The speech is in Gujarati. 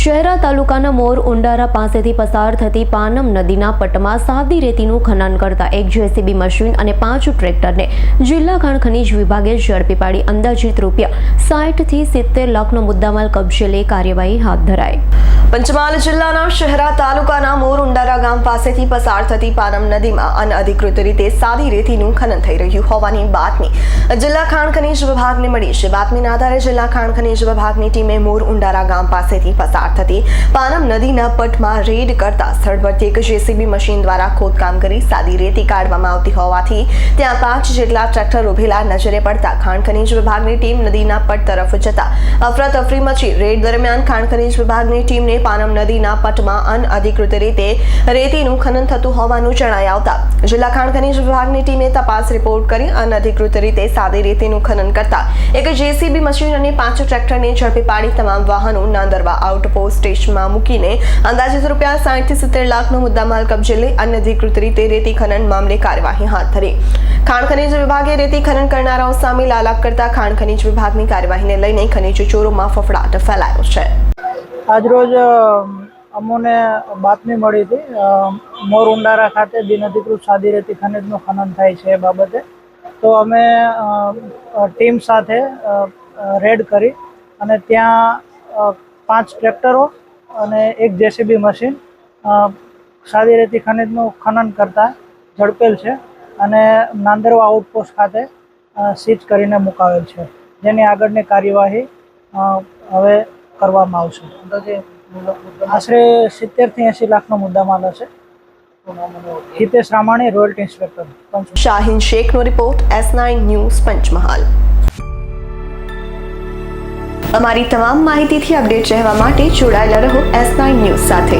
શહેરા તાલુકાના મોર ઉંડારા પાસેથી પસાર થતી પાનમ નદીના પટમાં સાદી રેતીનું ખનન કરતા એક જેસીબી મશીન અને પાંચ ટ્રેક્ટરને જિલ્લા ખાણ ખનીજ વિભાગે ઝડપી પાડી અંદાજિત રૂપિયા સાઠથી સિત્તેર લાખનો મુદ્દામાલ કબજે લઈ કાર્યવાહી હાથ ધરાઈ. પંચમહાલ જિલ્લાના શહેરા તાલુકાના મોર ઉંડારા ગામ પાસેથી પસાર થતી પાનમ નદીમાં અનઅધિકૃત રીતે સાદી રેતીનું ખનન થઈ રહ્યું હોવાની બાતમી જિલ્લા ખાણ ખનીજ વિભાગને મળી છે. બાતમીના આધારે જિલ્લા ખાણ ખનીજ વિભાગની ટીમે મોર ઉંડારા ગામ પાસેથી પસાર થતી પાનમ નદીના પટમાં રેડ કરતા સ્થળ પરથી એક જેસીબી મશીન દ્વારા ખોદકામ કરી સાદી રેતી કાઢવામાં આવતી હોવાથી ત્યાં પાંચ જેટલા ટ્રેક્ટર ઉભેલા નજરે પડતા ખાણ ખનીજ વિભાગની ટીમ નદીના પટ તરફ જતા અફરાતફરી મચી રેડ દરમિયાન ખાણ ખનીજ વિભાગની ટીમને પાનમ નદીના પટમાં અનઅધિકૃત રીતે રેતીનું ખનન થતું હોવાનું જણાઈ આવતા જિલ્લા ખાણ ખનીજ વિભાગની ટીમે તપાસ રિપોર્ટ કરી અનઅધિકૃત રીતે સાદી રેતીનું ખનન કરતા એક જેસીબી મશીન અને પાંચ ટ્રેક્ટરને ઝડપી પાડી તમામ વાહનો નાંદરવા આઉટપોસ્ટ સ્ટેશનમાં મૂકીને અંદાજિત રૂપિયા સાઠથી સિત્તેર લાખનો મુદ્દામાલ કબજે લઈ અનધિકૃત રીતે રેતી ખનન મામલે કાર્યવાહી હાથ ધરી. ખાણ ખનીજ વિભાગે રેતી ખનન કરનારાઓ સામે લાલાક કરતા ખાણ ખનીજ વિભાગની કાર્યવાહીને લઈને ખનીજ ચોરોમાં ફફડાટ ફેલાયો છે. આજરોજ અમોને બાતમી મળી હતી મોર ઉંડારા ખાતે બિનઅધિકૃત સાદી રેતી ખનિજનું ખનન થાય છે એ બાબતે. તો અમે ટીમ સાથે રેડ કરી અને ત્યાં પાંચ ટ્રેક્ટરો અને એક જેસીબી મશીન સાદી રેતી ખનિજનું ખનન કરતા ઝડપેલ છે અને નાંદરવા આઉટપોસ્ટ ખાતે સીઝ કરીને મુકાવેલ છે. જેની આગળની કાર્યવાહી હવે કરવામાં આવશે. અંદાજે આશરે સિત્તેરથી એંસી લાખનો મુદ્દામાલ હશે. Hitesh Ramani royalty inspector Shaheen શેખનો report S nine news Panchmahal. અમારી તમામ માહિતીથી અપડેટ રહેવા માટે જોડાયેલા રહો એસ નાઇન ન્યૂઝ સાથે.